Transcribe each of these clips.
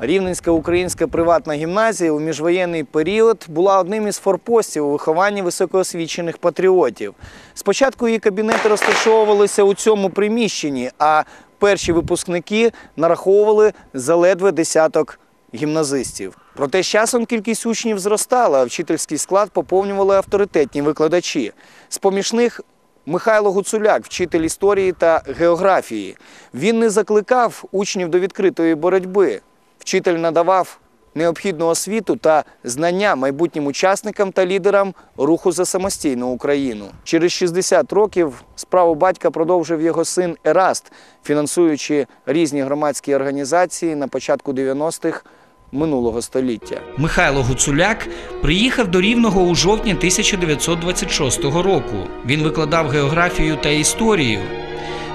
Рівненська українська приватна гімназія у міжвоєнний період була одним із форпостів у вихованні високоосвічених патріотів. Спочатку її кабінети розташовувалися у цьому приміщенні, а перші випускники нараховували заледве десяток гімназистів. Проте з часом кількість учнів зростала, а вчительський склад поповнювали авторитетні викладачі. З-поміж них Михайло Гуцуляк, вчитель історії та географії. Він не закликав учнів до відкритої боротьби. Вчитель надавав необхідну освіту та знання майбутнім учасникам та лідерам руху за самостійну Україну. Через 60 років справу батька продовжив його син Ераст, фінансуючи різні громадські організації на початку 90-х минулого століття. Михайло Гуцуляк приїхав до Рівного у жовтні 1926 року. Він викладав географію та історію.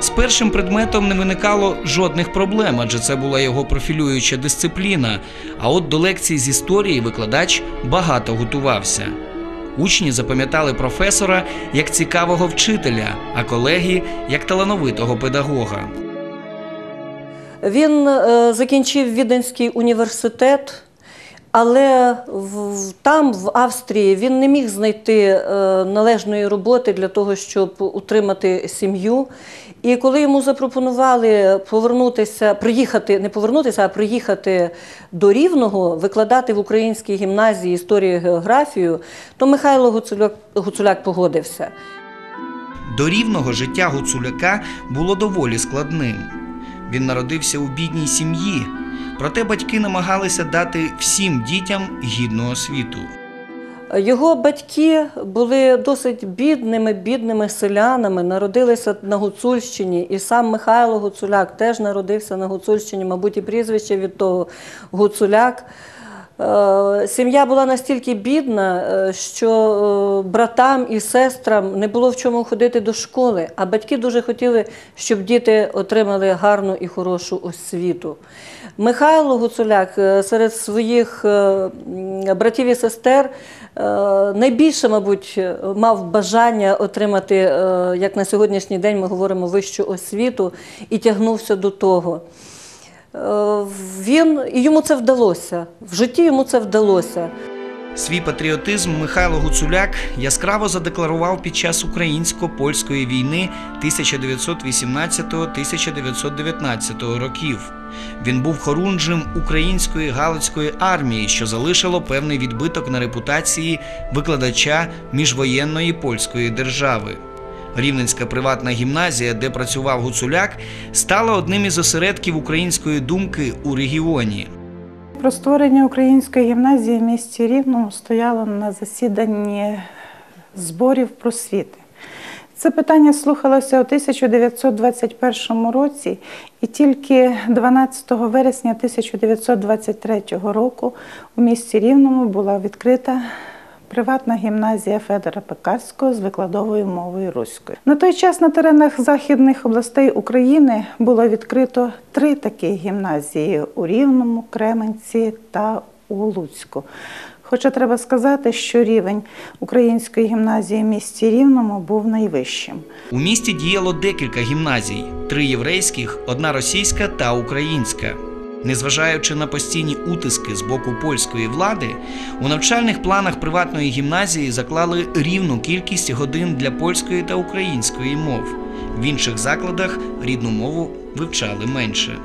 З першим предметом не виникало жодних проблем, адже це була його профілююча дисципліна. А от до лекцій з історії викладач багато готувався. Учні запам'ятали професора як цікавого вчителя, а колеги як талановитого педагога. Він е, закінчив Віденський університет, але в, там, в Австрії, він не міг знайти е, належної роботи для того, щоб утримати сім'ю. І коли йому запропонували повернутися, приїхати, не повернутися, а приїхати до Рівного, викладати в українській гімназії історію і географію, то Михайло Гуцуляк, Гуцуляк погодився. До рівного життя Гуцуляка було доволі складним. Він народився у бідній сім'ї, проте батьки намагалися дати всім дітям гідну освіту. Його батьки були досить бідними, бідними селянами, народилися на Гуцульщині, і сам Михайло Гуцуляк теж народився на Гуцульщині, мабуть, і прізвище від того Гуцуляк. Е, Сім'я була настільки бідна, е, що е, братам і сестрам не було в чому ходити до школи, а батьки дуже хотіли, щоб діти отримали гарну і хорошу освіту. Михайло Гуцуляк серед своїх братів і сестер найбільше, мабуть, мав бажання отримати, як на сьогоднішній день ми говоримо, вищу освіту і тягнувся до того. Він йому це вдалося. В житті йому це вдалося. Свій патріотизм Михайло Гуцуляк яскраво задекларував під час українсько-польської війни 1918-1919 років. Він був хорунжем української галицької армії, що залишило певний відбиток на репутації викладача міжвоєнної польської держави. Рівненська приватна гімназія, де працював Гуцуляк, стала одним із осередків української думки у регіоні. Про створення української гімназії в місті Рівному стояло на засіданні зборів просвіти. Це питання слухалося у 1921 році, і тільки 12 вересня 1923 року у місті Рівному була відкрита приватна гімназія Федора Пекарського з викладовою мовою руською. На той час на теренах західних областей України було відкрито три такі гімназії у Рівному, Кременці та у Луцьку. Хоча треба сказати, що рівень української гімназії в місті Рівному був найвищим. У місті діяло декілька гімназій: три єврейських, одна російська та українська. Незважаючи на постійні утиски з боку польської влади, у навчальних планах приватної гімназії заклали рівну кількість годин для польської та української мов. В інших закладах рідну мову вивчали менше.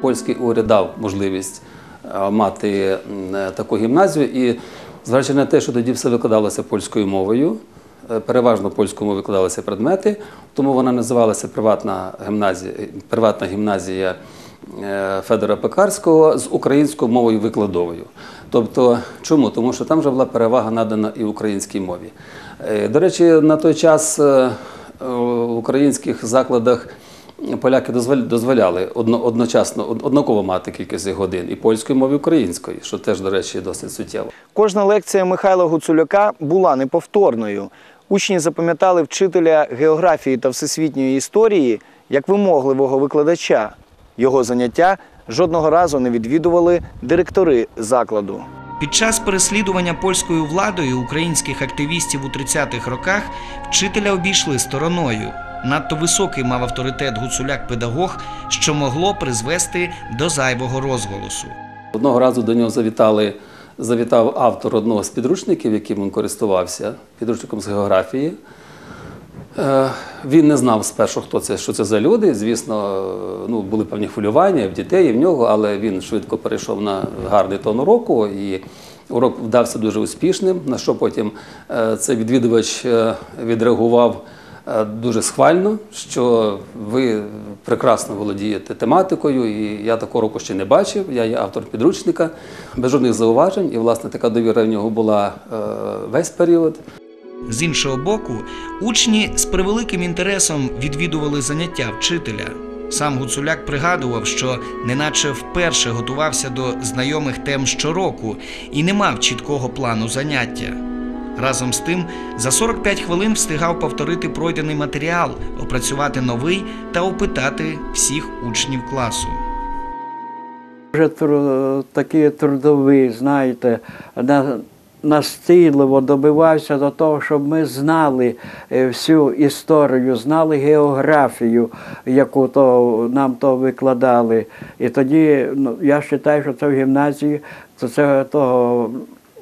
Польський уряд дав можливість е, мати е, таку гімназію, і зважаючи на те, що тоді все викладалося польською мовою, е, переважно польською викладалися предмети, тому вона називалася приватна гімназія, приватна гімназія Федора Пекарського з українською мовою викладовою. Тобто, чому? Тому що там вже була перевага надана і українській мові. Е, До речі, на той час е, е, в українських закладах поляки дозволяли одночасно однаково мати кількість годин і польської мови, і української, що теж, до речі, досить суттєво. Кожна лекція Михайла Гуцуляка була неповторною. Учні запам'ятали вчителя географії та всесвітньої історії як вимогливого викладача. Його заняття жодного разу не відвідували директори закладу. Під час переслідування польською владою українських активістів у 30-х роках вчителя обійшли стороною. Надто високий мав авторитет гуцуляк-педагог, що могло призвести до зайвого розголосу. Одного разу до нього завітали, завітав автор одного з підручників, яким він користувався, підручником з географії. Е, Він не знав спершу, хто це, що це за люди. Звісно, е, ну, були певні хвилювання в дітей, в нього, але він швидко перейшов на гарний тон уроку, і урок вдався дуже успішним. На що потім е, цей відвідувач відреагував дуже схвально, що ви прекрасно володієте тематикою, і я такого року ще не бачив. Я є автор підручника, без жодних зауважень. І, власне, така довіра в нього була весь період. З іншого боку, учні з превеликим інтересом відвідували заняття вчителя. Сам Гуцуляк пригадував, що неначе вперше готувався до знайомих тем щороку і не мав чіткого плану заняття. Разом з тим, за 45 хвилин встигав повторити пройдений матеріал, опрацювати новий та опитати всіх учнів класу. Вже тру- такий трудовий, знаєте, на, настійливо добивався до того, щоб ми знали е, всю історію, знали географію, яку то нам то викладали. І тоді ну, я вважаю, що це в гімназії, то це того.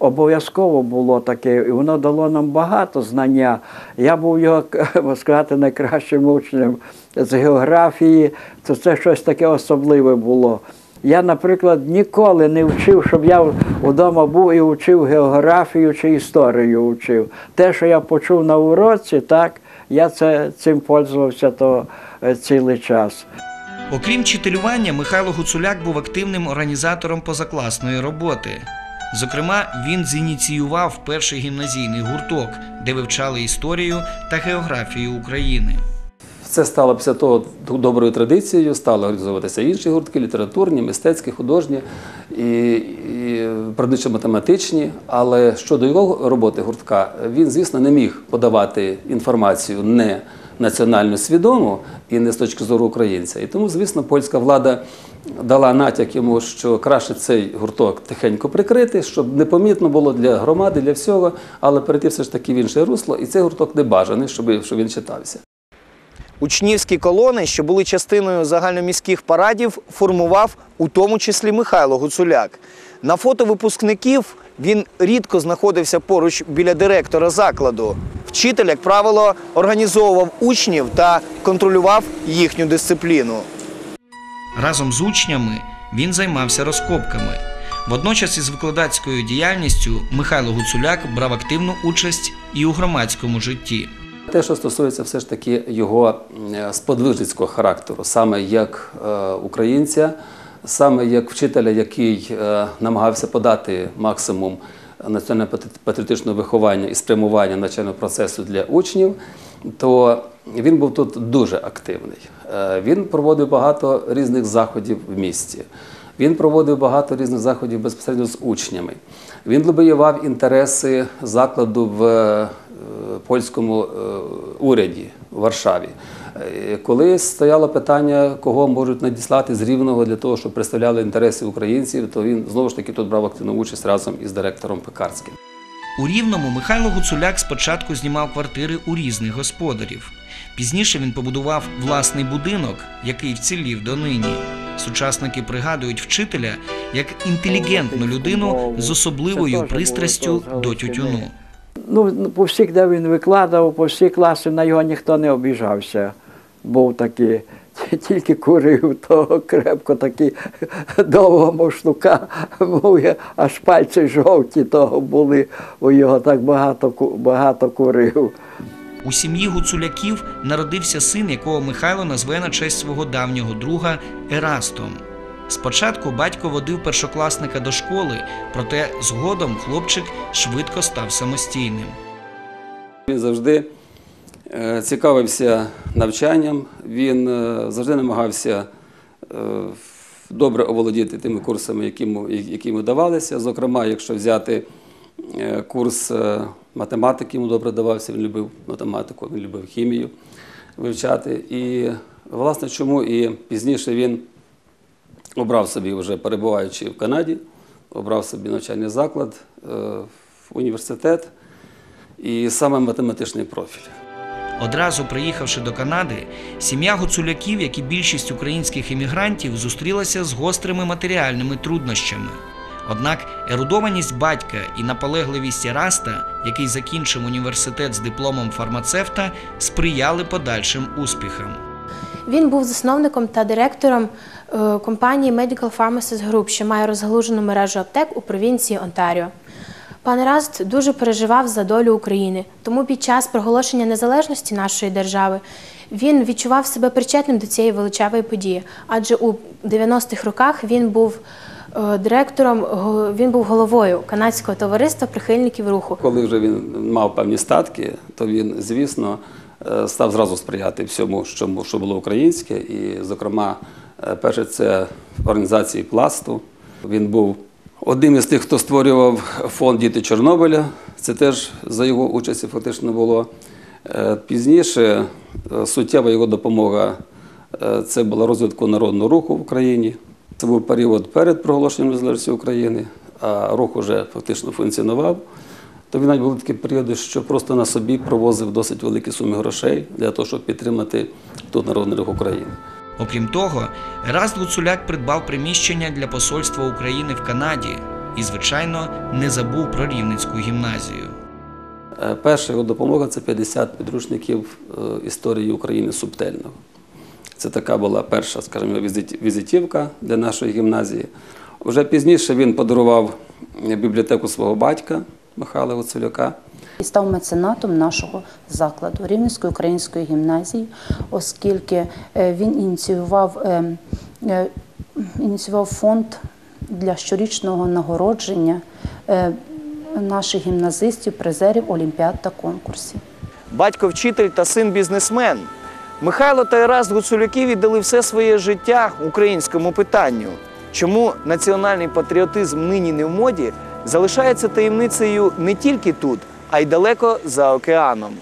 Обов'язково було таке, і воно дало нам багато знання. Я був його, сказати, найкращим учнем з географії, то це щось таке особливе було. Я, наприклад, ніколи не вчив, щоб я вдома був і вчив географію чи історію вчив. Те, що я почув на уроці, так, я це, цим пользувався то е, цілий час. Окрім читалювання, Михайло Гуцуляк був активним організатором позакласної роботи. Зокрема, він зініціював перший гімназійний гурток, де вивчали історію та географію України. Це стало після того доброю традицією, стали організовуватися інші гуртки, літературні, мистецькі, художні і, і природничо-математичні. Але щодо його роботи гуртка, він, звісно, не міг подавати інформацію не національно свідому і не з точки зору українця. І тому, звісно, польська влада дала натяк йому, що краще цей гурток тихенько прикрити, щоб непомітно було для громади, для всього, але перейти все ж таки в інше русло, і цей гурток не бажаний, щоб, щоб він читався. Учнівські колони, що були частиною загальноміських парадів, формував у тому числі Михайло Гуцуляк. На фото випускників він рідко знаходився поруч біля директора закладу. Вчитель, як правило, організовував учнів та контролював їхню дисципліну. Разом з учнями він займався розкопками. Водночас із викладацькою діяльністю Михайло Гуцуляк брав активну участь і у громадському житті. Те, що стосується все ж таки його е, сподвижницького характеру, саме як е, українця, саме як вчителя, який е, намагався подати максимум національно-патріотичного виховання і спрямування навчального процесу для учнів, то він був тут дуже активний. Він проводив багато різних заходів в місті. Він проводив багато різних заходів безпосередньо з учнями. Він лобіював інтереси закладу в польському е, уряді в Варшаві. Е, Коли стояло питання, кого можуть надіслати з Рівного для того, щоб представляли інтереси українців, то він знову ж таки тут брав активну участь разом із директором Пекарським. У Рівному Михайло Гуцуляк спочатку знімав квартири у різних господарів. Пізніше він побудував власний будинок, який вцілів донині. Сучасники пригадують вчителя як інтелігентну людину з особливою пристрастю до тютюну. Ну, по всіх, де він викладав, по всі класи на його ніхто не обіжався. Був такий, тільки курив, то крепко такий довго мов штука, мов аж пальці жовті того були, у його так багато, багато курив. У сім'ї гуцуляків народився син, якого Михайло назве на честь свого давнього друга Ерастом. Спочатку батько водив першокласника до школи, проте згодом хлопчик швидко став самостійним. Він завжди е, цікавився навчанням, він е, завжди намагався е, добре оволодіти тими курсами, які йому, давалися. Зокрема, якщо взяти курс математики, йому добре давався, він любив математику, він любив хімію вивчати. І, власне, чому і пізніше він обрав собі, вже перебуваючи в Канаді, обрав собі навчальний заклад, е, в університет і саме математичний профіль. Одразу приїхавши до Канади, сім'я гуцуляків, як і більшість українських іммігрантів, зустрілася з гострими матеріальними труднощами. Однак ерудованість батька і наполегливість Раста, який закінчив університет з дипломом фармацевта, сприяли подальшим успіхам. Він був засновником та директором компанії Medical Pharmacies Group, що має розгалужену мережу аптек у провінції Онтаріо. Пан Раст дуже переживав за долю України, тому під час проголошення незалежності нашої держави він відчував себе причетним до цієї величавої події, адже у 90-х роках він був е, директором, він був головою канадського товариства прихильників руху. Коли вже він мав певні статки, то він, звісно, е, став зразу сприяти всьому, що, було українське. І, зокрема, е, перше це організації пласту. Він був одним із тих, хто створював фонд Діти Чорнобиля. Це теж за його участі фактично було. Е, Пізніше е, суттєва його допомога е, це була розвитку народного руху в Україні. Це був період перед проголошенням незалежності України, а рух уже фактично функціонував. То він навіть були такі періоди, що просто на собі провозив досить великі суми грошей для того, щоб підтримати тут народний рух України. Окрім того, Ераст Гуцуляк придбав приміщення для посольства України в Канаді і, звичайно, не забув про Рівненську гімназію. Е, Перша його допомога це 50 підручників е, історії України субтельного. Це така була перша, скажімо, візит- візитівка для нашої гімназії. Вже пізніше він подарував бібліотеку свого батька Михайла Гуцуляка. І став меценатом нашого закладу Рівненської української гімназії, оскільки е, він ініціював, е, е, ініціював фонд для щорічного нагородження наших гімназистів, призерів олімпіад та конкурсів. Батько вчитель та син бізнесмен. Михайло та Ераст Гуцуляки віддали все своє життя українському питанню. Чому національний патріотизм нині не в моді, залишається таємницею не тільки тут, а й далеко за океаном.